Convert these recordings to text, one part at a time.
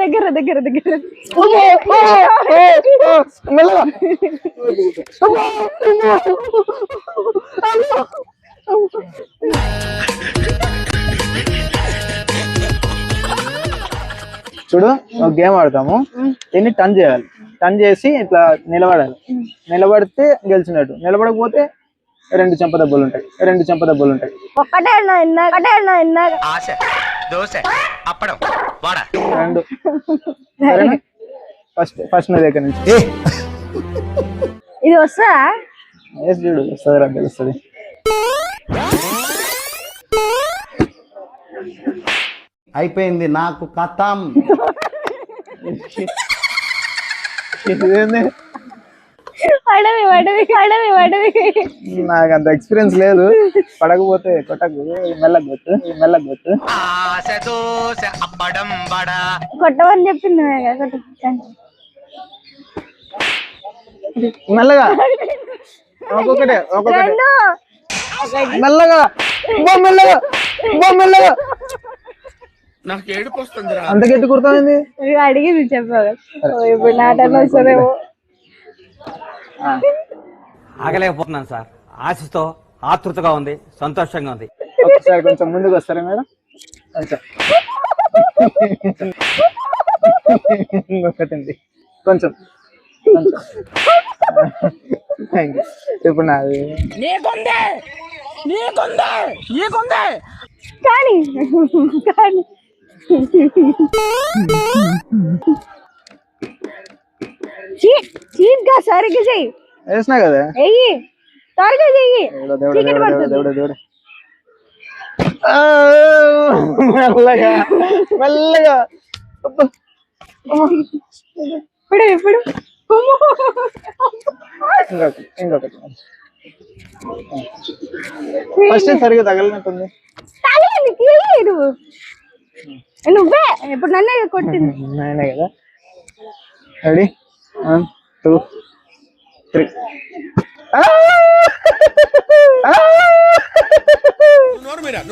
దగ్గర దగ్గర దగ్గర. మెల్లగా. చూడు ఒక గేమ్ ఆడతాము. దీన్ని టర్న్ చేయాలి. టర్న్ చేసి ఇట్లా నిలబడాలి. నిలబడితే గెలిచినట్టు. నిలబడకపోతే రెండు చెంప దెబ్బలు ఉంటాయి. రెండు చెంప దెబ్బలు ఉంటాయి. ఒక్కటే అన్నా ఇందాక ఒకటే అన్నా ఇందాక. ఆశ దోశ అప్పడం వాడ. రెండు. సరేనా? ఫస్ట్ ఫస్ట్ నా దగ్గర నుంచి. ఇది వస్తా వేసి చూడు వస్తుంది రా తెలుస్తుంది. అయిపోయింది నాకు కథం. ఇదేంది? పడవి పడవి పడవి పడవి. నాకు అంత ఎక్స్పీరియన్స్ లేదు. పడకపోతే కొట్టకు. మెల్లగా కొట్టు మెల్లగా కొట్టు ఆశ దోశ అప్పడం వడ. కొట్టమని చెప్పింది. మెల్లగా. ఒక్కొక్కటే ఒక్కొక్కటే. మెల్లగా. బా మెల్లగా. బా మెల్లగా. నాకు ఏడుపు వస్తుంది అంత గట్టి ఇవి అడిగింది చెప్పావు. ఇప్పుడు నాటన వస్తుందేమో. ఆగలేకపోతున్నాను సార్. ఆశతో ఆతృతగా ఉంది సంతోషంగా ఉంది. ఒకసారి కొంచెం ముందుకు వస్తారా మేడం? కొంచెం. కొంచెం. కొంచెం. థ్యాంక్ యూ ఇప్పుడు నాది. కానీ కానీ. సరిగ్గా చెయ్యి. వేసినా కదా? వెయ్యి త్వరగా చెయ్యి. చీకటి పడుతుంది. మెల్లగా మెల్లగా. ఇప్పుడు ఇప్పుడు. ఇంకొకటి ఇంకొకటి. ఫస్ట్ సరిగా తగలినట్టుంది? తగలేదు తీయి నువ్వు నువ్వే ఇప్పుడు నన్నే కొట్టింది. నేనే కదా. రెడీ వన్ టూ త్రీ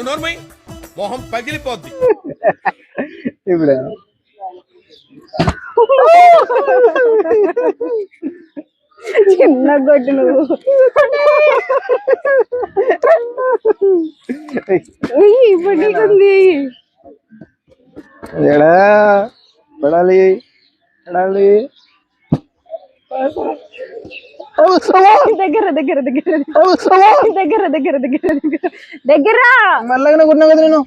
నోర్మై మొహం పగిలిపోద్ది. ఇప్పుడు. చిన్న కొట్టు నువ్వు. వెయ్యి ఇప్పుడు నీకుంది ఎడా? పడాలి. పడాలి. దగ్గర దగ్గర దగ్గర? దగ్గర. దగ్గర దగ్గర దగ్గర దగ్గర. మెల్లగానే కొట్టినా కదా నేను!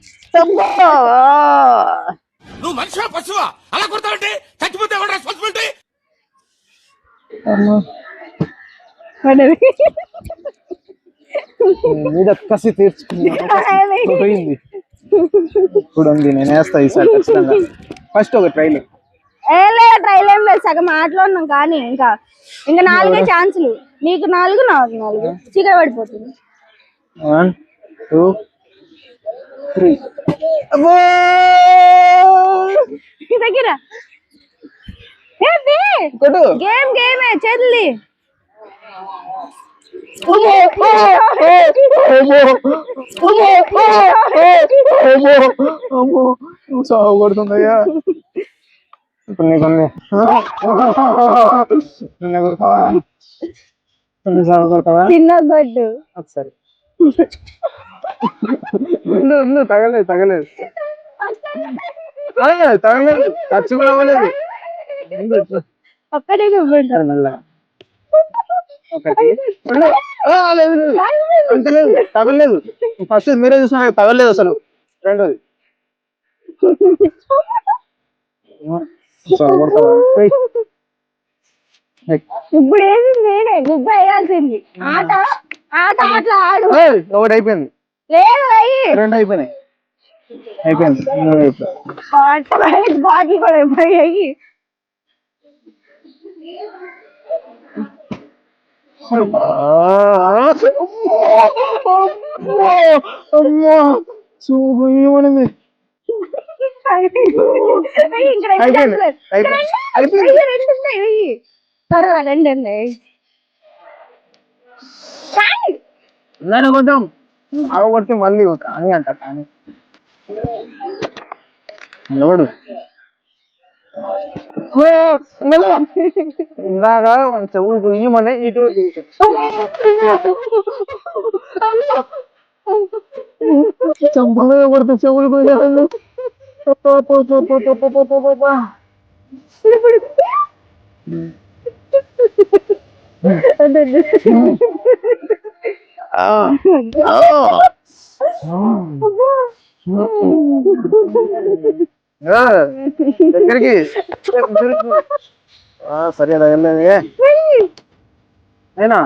నువ్వు మనిషివా పశువా? అలా కొడతావంటే? చచ్చిపోతే ఎవరు రెస్పాన్సిబిలిటీ మీద కసి తీర్చుకున్నా. పోయింది. ఇప్పుడు ఉంది నేను వేస్తా ఈసారి ఖచ్చితంగా. ఫస్ట్ ఒక ట్రైల్ ఏ లేదు ట్రైల్ ఏం లేదు సగం మాట్లాడినాం కానీ ఇంకా ఇంకా నాలుగే ఛాన్సులు నీకు నాలుగు నాకు నాలుగు చీకటి పడిపోతుంది వన్ టూ త్రీ దగ్గర గేమ్ గేమే చేతుల్ది అమ్మో! అమ్మో! అమ్మో! అమ్మో! అమ్మో! నువ్వు సాగు కొడుతుందయ్యా ఇప్పుడు నీకుంది నీకు నువ్వు సాగు కొడతావా? చిన్న గొడ్డు. ఒకసారి తగలేదు తగలేదు. తగలేదు. ఖర్చు కూడా అవ్వలేదు. ఒక్కడే లేదు తగలేదు. ఫస్ట్ మీరే చూసినా తగలేదు అసలు. రెండోది. ఇప్పుడు ఏది నేనే గుబ్బ వేయాల్సింది ఆట ఆట అట్లా ఆడు ఒకటి అయిపోయింది లేదు అయ్యి రెండు అయిపోయినాయి అయిపోయింది కూడా అయిపోయాయి అమ్మా ఏమనింది ఇక్కడ రెండు అయిపోయింది. ఉన్నాయి. ఇక్కడ అయిపోయింది. రెండు- అయిపోయింది. అయ్యో, రెండు ఉన్నాయి వెయ్యి. సరే రెండు ఉన్నాయి కానీ నేను కొంచెం అవగొడితే మళ్ళీ కానీ అంట కానీ నిలబడు ఇందాక చెవులు ఇయ్యమని ఇటు చంపగా కొడితే చెవులు పోయాను దగ్గరికి ఆ, సరే అలా వెళ్ళలేదు నేనా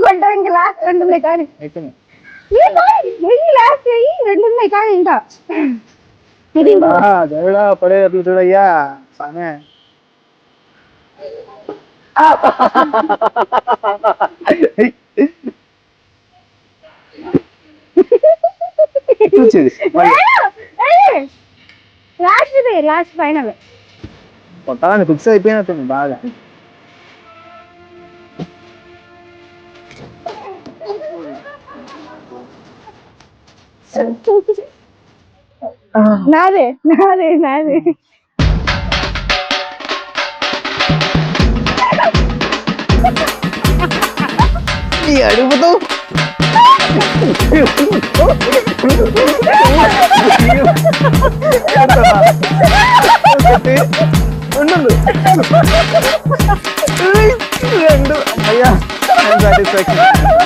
కొంటాం ఇంకా లాస్ట్ రెండు ఉన్నాయి కానీ అయిపోయింది వెయ్యి లాస్ట్ వెయ్యి రెండు ఉన్నాయి కానీ ఇంకా దేవుడా పడే చూడయ్యా సామే చూసేది ఏయ్! Last last final. కొత్తగా ఫిక్స్ అయిపోయినట్టుంది బాగా. నాదే నాదే నాదే ఈ అడుగుతూ ఉండు రెండు అయ్యా సాటిస్ఫాక్షన్